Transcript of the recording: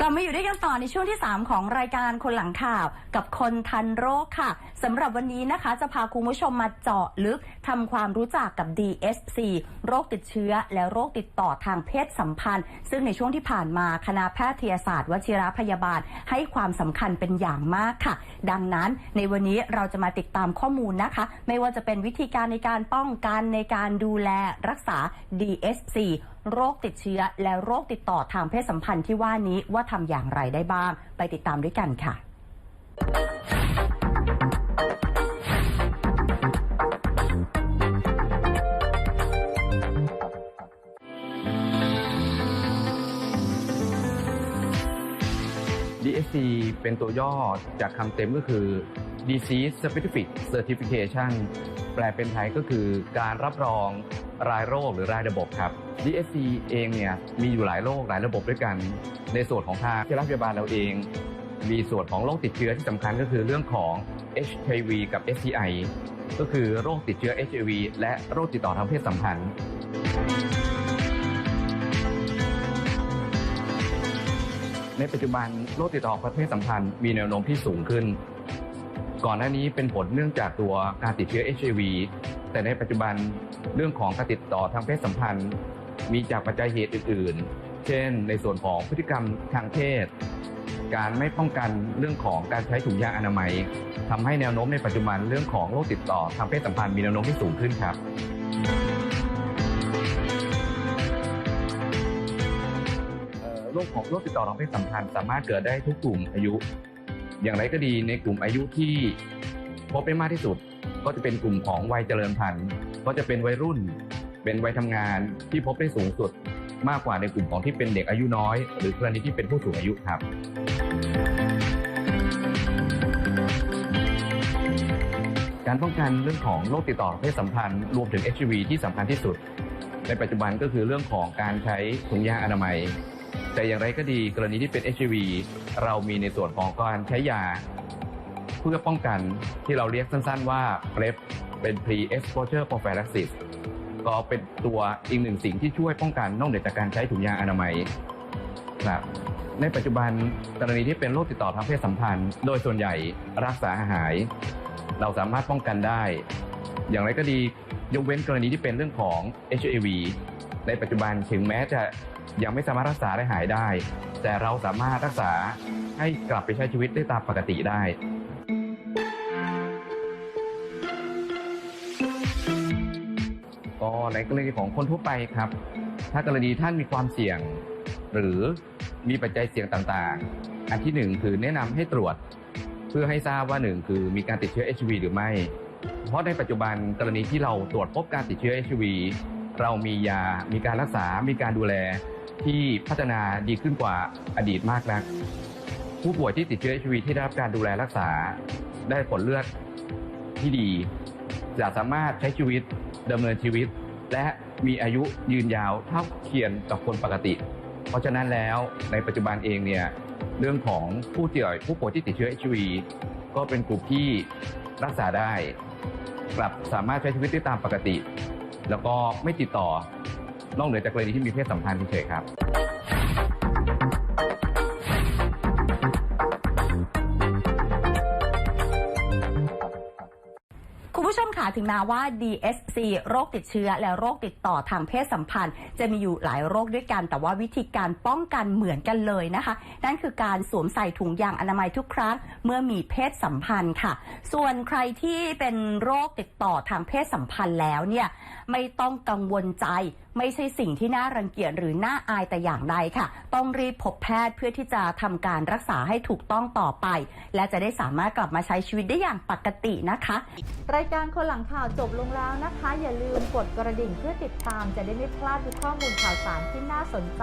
กลับมาอยู่ด้วยกันต่อในช่วงที่ 3 ของรายการคนหลังข่าวกับคนทันโรคค่ะสำหรับวันนี้นะคะจะพาคุณผู้ชมมาเจาะลึกทำความรู้จักกับ DSC โรคติดเชื้อ และโรคติดต่อทางเพศสัมพันธ์ ซึ่งในช่วงที่ผ่านมาคณะแพทยศาสตร์วชิรพยาบาล ให้ความสำคัญเป็นอย่างมากค่ะ ดังนั้นในวันนี้เราจะมาติดตามข้อมูลนะคะ ไม่ว่าจะเป็นวิธีการในการป้องกันในการดูแลรักษา DSC โรคติดเชื้อ และโรคติดต่อทางเพศสัมพันธ์ที่ว่านี้ว่าทำอย่างไรได้บ้าง ไปติดตามด้วยกันค่ะ DSC เป็นตัวย่อจากคำเต็มก็คือ Disease Specific Certification แปลเป็นไทยก็คือการรับรอง รายโรคหรือรายระบบครับ DSC เองเนี่ยมีอยู่หลายโรคหลายระบบด้วยกัน ในส่วนของทางที่รัฐพยาบาลเราเอง มีส่วนของโรคติดเชื้อที่สำคัญก็คือเรื่องของ HIV กับ STI ก็คือโรคติดเชื้อ HIV และโรคติดต่อทางเพศสัมพันธ์ในปัจจุบันโรคติดต่อประเภทสัมพันธ์มีแนวโน้มที่สูงขึ้น ก่อนหน้านี้เป็นผลเนื่องจากตัวการติดเชื้อ HIV แต่ในปัจจุบันเรื่องของการติดต่อทางเพศสัมพันธ์ มีจากปัจจัยเหตุอื่น ๆ เช่น ในส่วนของพฤติกรรมทางเพศ การไม่ป้องกันเรื่องของการใช้ถุงยางอนามัยทำให้แนวโน้มในปัจจุบันเรื่องของโรคติดต่อทางเพศสัมพันธ์มีแนวโน้มที่สูงขึ้นครับโรคของโรคติดต่อทางเพศสัมพันธ์สามารถเกิดได้ทุกกลุ่มอายุ อย่างไรก็ดีในกลุ่มอายุที่ พบได้มากที่สุด ก็จะเป็นกลุ่มของวัยเจริญพันธุ์ ก็จะเป็นวัยรุ่น เป็นวัยทำงานที่พบได้สูงสุด มากกว่าในกลุ่มของที่เป็นเด็กอายุน้อย หรือกรณีที่เป็นผู้สูงอายุครับการป้องกันเรื่องของโรคติดต่อเพศสัมพันธ์รวมถึง HIV ที่สำคัญที่สุด ในปัจจุบันก็คือเรื่องของการใช้ถุงยางอนามัย แต่อย่างไรก็ดีกรณีที่เป็น HIV เรามีในส่วนของการใช้ยา เพื่อป้องกันที่เราเรียกสั้นๆว่า PrEP เป็น Pre Exposure Prophylaxis ก็เป็นตัวอีกหนึ่งสิ่งที่ช่วยป้องกันนอกเหนือจากการใช้ถุงยางอนามัยครับในปัจจุบันกรณีที่เป็นโรคติดต่อทางเพศสัมพันธ์ โดยส่วนใหญ่รักษาหาย เราสามารถป้องกันได้ อย่างไรก็ดียกเว้นกรณีที่เป็นเรื่องของ HIV ในปัจจุบันถึงแม้จะยังไม่สามารถรักษาได้หายได้ แต่เราสามารถรักษาให้กลับไปใช้ชีวิตได้ตามปกติได้ ในกรณีของคนทั่วไปครับ ถ้ากรณีท่านมีความเสี่ยง หรือมีปัจจัยเสี่ยงต่างๆ อันที่หนึ่งคือแนะนำให้ตรวจ เพื่อให้ทราบว่าหนึ่งคือมีการติดเชื้อ HIV หรือไม่ เพราะในปัจจุบันกรณีที่เราตรวจพบการติดเชื้อ HIV เรามียา มีการรักษา มีการดูแลที่พัฒนาดีขึ้นกว่าอดีตมากนัก ผู้ป่วยที่ติดเชื้อ HIV ที่ได้รับการดูแลรักษา ได้ผลเลือดที่ดี จะสามารถใช้ชีวิตดำเนินชีวิต และมีอายุยืนยาวเท่าเทียมกับคนปกติ เพราะฉะนั้นแล้วในปัจจุบันเองเนี่ยเรื่องของผู้ป่วยผู้ป่วยที่ติดเชื้อ HIV ก็เป็นกลุ่มที่รักษาได้ กลับสามารถใช้ชีวิตได้ตามปกติ แล้วก็ไม่ติดต่อนอกเหนือจากกรณีที่มีเพศสัมพันธ์เฉยครับ ชมค่ะถึงแม้ว่า DSC โรคติดเชื้อ และโรคติดต่อทางเพศสัมพันธ์ จะมีอยู่หลายโรคด้วยกัน แต่ว่าวิธีการป้องกันเหมือนกันเลยนะคะ นั่นคือการสวมใส่ถุงยางอนามัยทุกครั้ง เมื่อมีเพศสัมพันธ์ค่ะ ส่วนใครที่เป็นโรคติดต่อทางเพศสัมพันธ์แล้วเนี่ยไม่ต้องกังวลใจ ไม่ใช่สิ่งที่น่ารังเกียจหรือน่าอายแต่อย่างใดค่ะ ต้องรีบพบแพทย์เพื่อที่จะทำการรักษาให้ถูกต้องต่อไป และจะได้สามารถกลับมาใช้ชีวิตได้อย่างปกตินะคะ รายการคนหลังข่าวจบลงแล้วนะคะ อย่าลืมกดกระดิ่งเพื่อติดตามจะได้ไม่พลาดทุกข้อมูลข่าวสารที่น่าสนใจ